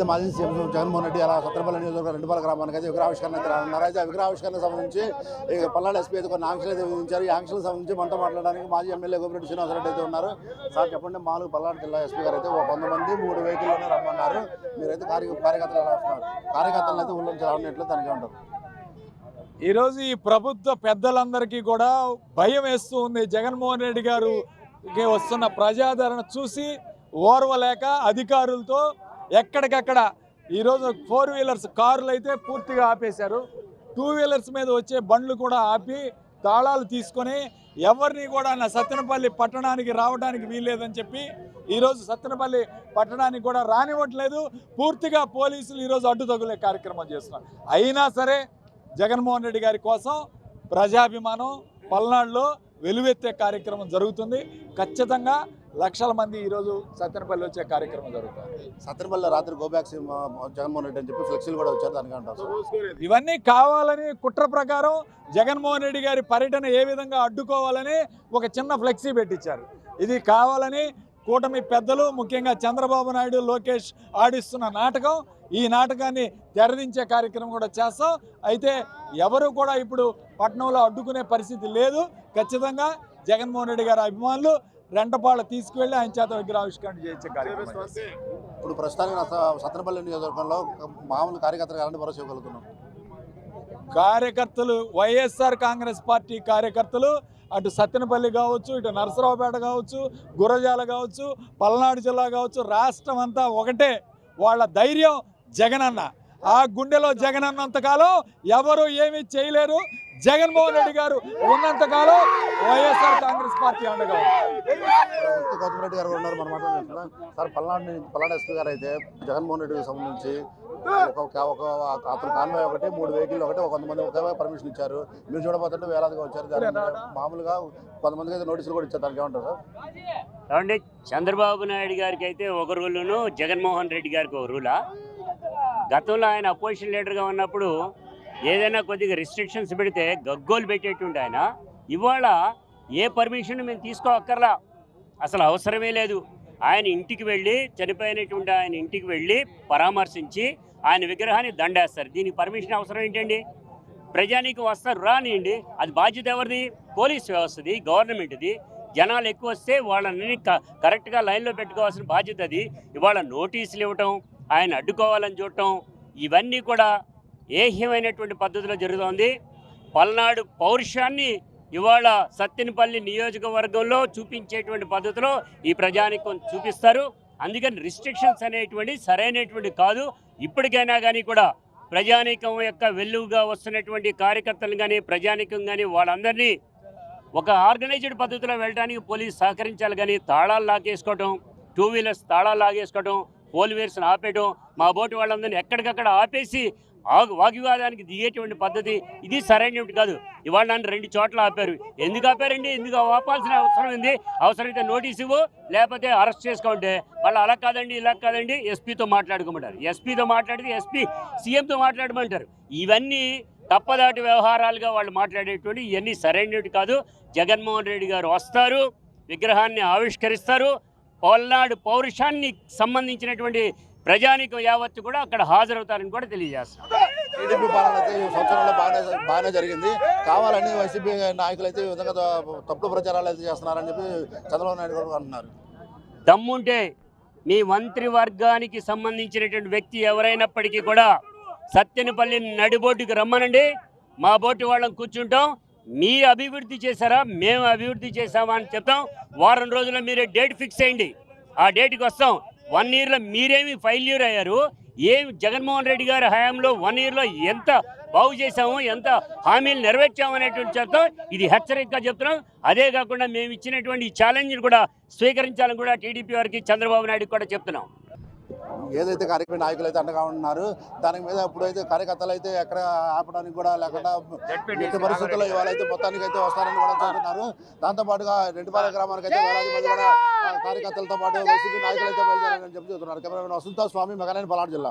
అయితే మాజీ సీఎం జగన్మోహన్ రెడ్డి అలా సత్రపల్లి నియోజకవర్గం రెండుపాల గ్రామానికి అయితే విగ్రహావిష్కరణ అయితే రానున్నారు. అయితే ఆ విగ్రహావిష్కరణకు సంబంధించి ఇక పల్నాడు ఎస్పీ అయితే కొన్ని ఆంక్షలు అయితే విధించారు. ఈ ఆంక్షలకు సంబంధించి మనతో మాట్లాడడానికి మాజీ ఎమ్మెల్యే గోపిరెడ్డి శ్రీనివాసరెడ్డి అయితే ఉన్నారు. సార్ చెప్పండి మామూలు పల్నాడు జిల్లా ఎస్పీ గారు అయితే ఒక వంద మంది మూడు వెహికల్లోనే రమ్మన్నారు. మీరైతే కార్య కార్యకర్తలు ఎలా వస్తున్నారు కార్యకర్తలను అయితే ఊళ్ళో నుంచి రావనట్లు తనిఖీ ఉంటారు ఈరోజు ఈ ప్రభుత్వ పెద్దలందరికీ కూడా భయం వేస్తూ ఉంది. జగన్మోహన్ రెడ్డి గారు వస్తున్న ప్రజాదరణ చూసి ఓర్వలేక అధికారులతో ఎక్కడికక్కడ. ఈరోజు ఫోర్ వీలర్స్ కార్లు అయితే పూర్తిగా ఆపేశారు. టూ వీలర్స్ మీద వచ్చే బండ్లు కూడా ఆపి తాళాలు తీసుకొని ఎవరిని కూడా నా సత్తెనపల్లి పట్టణానికి రావడానికి వీల్లేదని చెప్పి ఈరోజు సత్తెనపల్లి పట్టణానికి కూడా రానివ్వట్లేదు. పూర్తిగా పోలీసులు ఈరోజు అడ్డు తగులే కార్యక్రమం చేస్తున్నారు. అయినా సరే జగన్మోహన్ రెడ్డి గారి కోసం ప్రజాభిమానం పల్నాడులో వెలువెత్తే కార్యక్రమం జరుగుతుంది. ఖచ్చితంగా లక్షల మంది ఈరోజు సత్యనపల్లి వచ్చే కార్యక్రమం జరుగుతుంది. సత్రపల్లి రాత్రి గోబ్యాక్ జగన్మోహన్ రెడ్డి అని చెప్పి ఫ్లెక్సీలు కూడా వచ్చారు దానికి అంటారు ఇవన్నీ కావాలని కుట్ర ప్రకారం జగన్మోహన్ రెడ్డి గారి పర్యటన ఏ విధంగా అడ్డుకోవాలని ఒక చిన్న ఫ్లెక్సీ పెట్టించారు. ఇది కావాలని కూటమి పెద్దలు ముఖ్యంగా చంద్రబాబు నాయుడు లోకేష్ ఆడిస్తున్న నాటకం. ఈ నాటకాన్ని తెరదించే కార్యక్రమం కూడా చేస్తాం. అయితే ఎవరు కూడా ఇప్పుడు పట్టణంలో అడ్డుకునే పరిస్థితి లేదు. ఖచ్చితంగా జగన్మోహన్ రెడ్డి గారి అభిమానులు రెంటపాళ్ళ తీసుకువెళ్ళి ఆయన చేత విగ్రహావిష్కరణ చేయించే కార్యక్రమం. ఇప్పుడు ప్రస్తుతానికి నా స- సత్రపల్లి నియోజకవర్గంలో మామూలు కార్యకర్తలు ఎలాంటి భరోసా ఇవ్వగలుగుతున్నాం. కార్యకర్తలు వైఎస్ఆర్ కాంగ్రెస్ పార్టీ కార్యకర్తలు అటు సత్తెనపల్లి కావచ్చు ఇటు నరసరావుపేట కావచ్చు గురజాల కావచ్చు పల్నాడు జిల్లా కావచ్చు రాష్ట్రం అంతా ఒకటే. వాళ్ళ ధైర్యం జగనన్న. ఆ గుండెలో జగనన్నంత కాలం ఎవరు ఏమీ చేయలేరు. జగన్మోహన్ రెడ్డి గారు ఉన్నంతకాలం వైఎస్ఆర్ కాంగ్రెస్ పార్టీ అండగా. గౌతమ్ రెడ్డి గారు ఉన్నారు మనం మాట్లాడుతున్నాం సార్ పల్నాడు పల్నాడు ఎస్పీ గారు అయితే జగన్మోహన్ రెడ్డికి సంబంధించి ఒక ఒక- ఒక అతను కాన్వాయ్ ఒకటి మూడు వెహికల్ ఒకటి ఒక కొంతమంది ఒకే పర్మిషన్ ఇచ్చారు. మీరు చూడబోతుంటే వేలాదిగా వచ్చారు. దాని మామూలుగా కొంతమందికి అయితే నోటీసులు కూడా ఇచ్చారు. దానికి ఏమంటారు సార్? చంద్రబాబు నాయుడు గారికి అయితే ఒక రూలును జగన్మోహన్ రెడ్డి గారికి ఒక రూలా? గతంలో ఆయన అపోజిషన్ లీడర్గా ఉన్నప్పుడు ఏదైనా కొద్దిగా రిస్ట్రిక్షన్స్ పెడితే గగ్గోలు పెట్టేటుండే ఆయన. ఇవాళ ఏ పర్మిషన్ మేము తీసుకోక్కర్లా. అసలు అవసరమే లేదు. ఆయన ఇంటికి వెళ్ళి చనిపోయినటువంటి ఆయన ఇంటికి వెళ్ళి పరామర్శించి ఆయన విగ్రహాన్ని దండేస్తారు. దీనికి పర్మిషన్ అవసరం ఏంటండి? ప్రజానికి వస్తారు రానియండి. అది బాధ్యత ఎవరిది? పోలీస్ వ్యవస్థది గవర్నమెంట్ది. జనాలు ఎక్కువ వస్తే వాళ్ళని క- కరెక్ట్గా లైన్లో పెట్టుకోవాల్సిన బాధ్యత అది. ఇవాళ నోటీసులు ఇవ్వటం ఆయన అడ్డుకోవాలని చూడటం ఇవన్నీ కూడా ఏహ్యమైనటువంటి పద్ధతిలో జరుగుతోంది. పల్నాడు పౌరుషాన్ని ఇవాళ సత్తెనపల్లి నియోజకవర్గంలో చూపించేటువంటి పద్ధతిలో ఈ ప్రజానికం చూపిస్తారు. అందుకని రిస్ట్రిక్షన్స్ అనేటువంటి సరైనటువంటి కాదు. ఇప్పటికైనా కానీ కూడా ప్రజానీకం యొక్క వెలుగుగా వస్తున్నటువంటి కార్యకర్తలు కానీ ప్రజానీకం కానీ వాళ్ళందరినీ ఒక ఆర్గనైజ్డ్ పద్ధతిలో వెళ్ళడానికి పోలీస్ సహకరించాలి కానీ తాళాలు లాగేసుకోవటం టూ వీలర్స్ తాళాలు లాగేసుకోవటం ఫోర్ వీలర్స్ని ఆపేయటం మా బోటు వాళ్ళందరినీ ఎక్కడికక్కడ ఆపేసి ఆగు వాగ్వివాదానికి దిగేటువంటి పద్ధతి ఇది సరైనటువంటి కాదు. ఇవాళ నన్ను రెండు చోట్ల ఆపారు. ఎందుకు ఆపారండి? ఎందుకు ఆపాల్సిన అవసరం ఉంది అవసరమైతే నోటీస్ ఇవ్వు లేకపోతే అరెస్ట్ చేసుకుంటే వాళ్ళు అలా కాదండి ఇలా కాదండి ఎస్పీతో మాట్లాడుకోమంటారు. ఎస్పీతో మాట్లాడితే ఎస్పీ సీఎంతో మాట్లాడమంటారు. ఇవన్నీ తప్పదాటి వ్యవహారాలుగా వాళ్ళు మాట్లాడేటువంటి ఇవన్నీ సరైనవి కాదు. జగన్మోహన్ రెడ్డి గారు వస్తారు విగ్రహాన్ని ఆవిష్కరిస్తారు పల్నాడు పౌరుషాన్ని సంబంధించినటువంటి ప్రజానికం యావత్తు కూడా అక్కడ హాజరవుతారని కూడా తెలియజేస్తారు టీడీపీ పాలన అయితే ఈ సంవత్సరంలో బాగానే బాగానే జరిగింది. కావాలని వైసీపీ నాయకులు అయితే ఈ విధంగా త- తప్పుడు ప్రచారాలు అయితే చేస్తున్నారని చెప్పి చంద్రబాబు నాయుడు గారు అంటున్నారు. దమ్ముంటే మీ మంత్రి వర్గానికి సంబంధించినటువంటి వ్యక్తి ఎవరైనప్పటికీ కూడా సత్యనపల్లి నడిబోటుకి రమ్మనండి. మా బోటు వాళ్ళని కూర్చుంటాం. మీ అభివృద్ధి చేశారా? మేము అభివృద్ధి చేశామా అని చెప్తాం. వారం రోజుల్లో మీరే డేట్ ఫిక్స్ అయ్యండి ఆ డేట్కి వస్తాం. వన్ ఇయర్లో మీరేమి ఫెయిల్యూర్ అయ్యారు? ఏం జగన్మోహన్ రెడ్డి గారి హయాంలో వన్ ఇయర్లో ఎంత బాగు చేశాము? ఎంత హామీలు నెరవేర్చాము అనేటువంటి చెప్తాం. ఇది హెచ్చరికగా చెప్తున్నాం. అదే కాకుండా మేము ఇచ్చినటువంటి ఛాలెంజ్ని కూడా స్వీకరించాలని కూడా టీడీపీ వారికి చంద్రబాబు నాయుడు కూడా చెప్తున్నాం. ఏదైతే కార్యక్రమ నాయకులు అయితే అండగా ఉన్నారు దాని మీద ఇప్పుడైతే కార్యకర్తలు అయితే ఎక్కడ ఆపడానికి కూడా లేకుండా ఎట్టి పరిస్థితుల్లో ఇవాళ అయితే మొత్తానికి అయితే వస్తారని కూడా చెబుతున్నారు దాంతో పాటుగా రెండుపాల గ్రామానికి అయితే వేలాది మంది కూడా కార్యకర్తలతో పాటు వైసీపీ నాయకులు అయితే బయలుదేరారని చెప్పి చెబుతున్నారు. కెమెరామెన్ వసంత స్వామి మెగాలైన పలాడు జిల్లా.